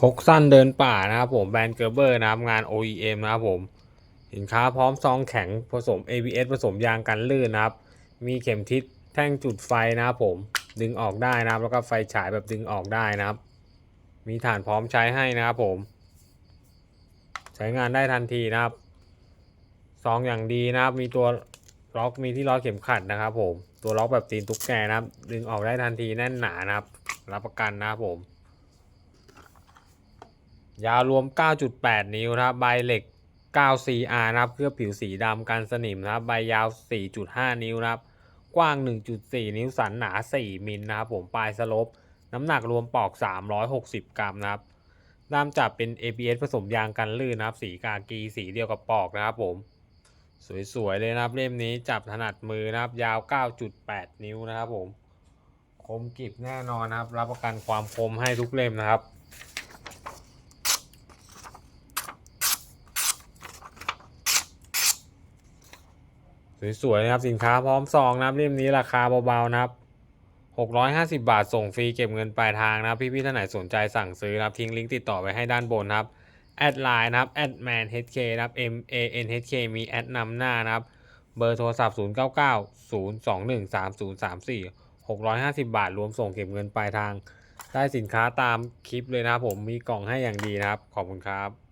พกสั้นเดินป่านะครับผมแบรนด์เกอร์เบอร์นะครับงาน OEM นะครับผมสินค้าพร้อมซองแข็งผสม ABS ผสมยางกันลื่นนะครับ มีเข็มทิศแท่งจุดไฟนะครับผมดึงออกได้นะครับ แล้วก็ไฟฉายแบบดึงออกได้นะครับ มีฐานพร้อมใช้ให้นะครับผม ใช้งานได้ทันทีนะครับซองอย่างดีนะครับ มีตัวล็อกมีที่ล็อกเข็มขัดนะครับผมตัวล็อกแบบตีนตุ๊กแกนะครับ ดึงออกได้ทันทีแน่นหนานะครับ รับประกันนะครับผม ยาวรวม 9.8 นิ้วนะครับใบเหล็ก 9CR นะครับเคลือบผิวสีดำกันสนิมนะครับใบยาว 4.5 นิ้วนะครับกว้าง 1.4 นิ้วสันหนา 4 มิลนะครับผมปลายสลบน้ำหนักรวมปอก 360 กรัมนะครับด้ามจับเป็น ABS ผสมยางกันลื่นนะครับ สีกากีสีเดียวกับปอกนะครับผม สวยๆเลยนะครับเล่มนี้จับถนัดมือนะครับ ยาว 9.8 นิ้วนะครับผม คมกริบแน่นอนนะครับ รับประกันความคมให้ทุกเล่มนะครับ สวยๆนะครับสินค้าพร้อมซองนะครับเล่มนี้ราคาเบาๆนะครับ650 บาทส่งฟรีเก็บเงินปลายทางนะครับพี่ๆท่านไหนสนใจสั่งซื้อนะครับทิ้งลิงก์ติดต่อไว้ให้ด้านบนนะครับแอดไลน์นะครับแอดแมน HK นะครับ M A N H K มีแอดนำหน้านะครับเบอร์โทรศัพท์ 0 9 9 0 2 1 3 0 3 4 650 บาท รวมส่งเก็บเงินปลายทาง ได้สินค้าตามคลิปเลยนะครับผมมีกล่องให้อย่างดีนะครับ ขอบคุณครับ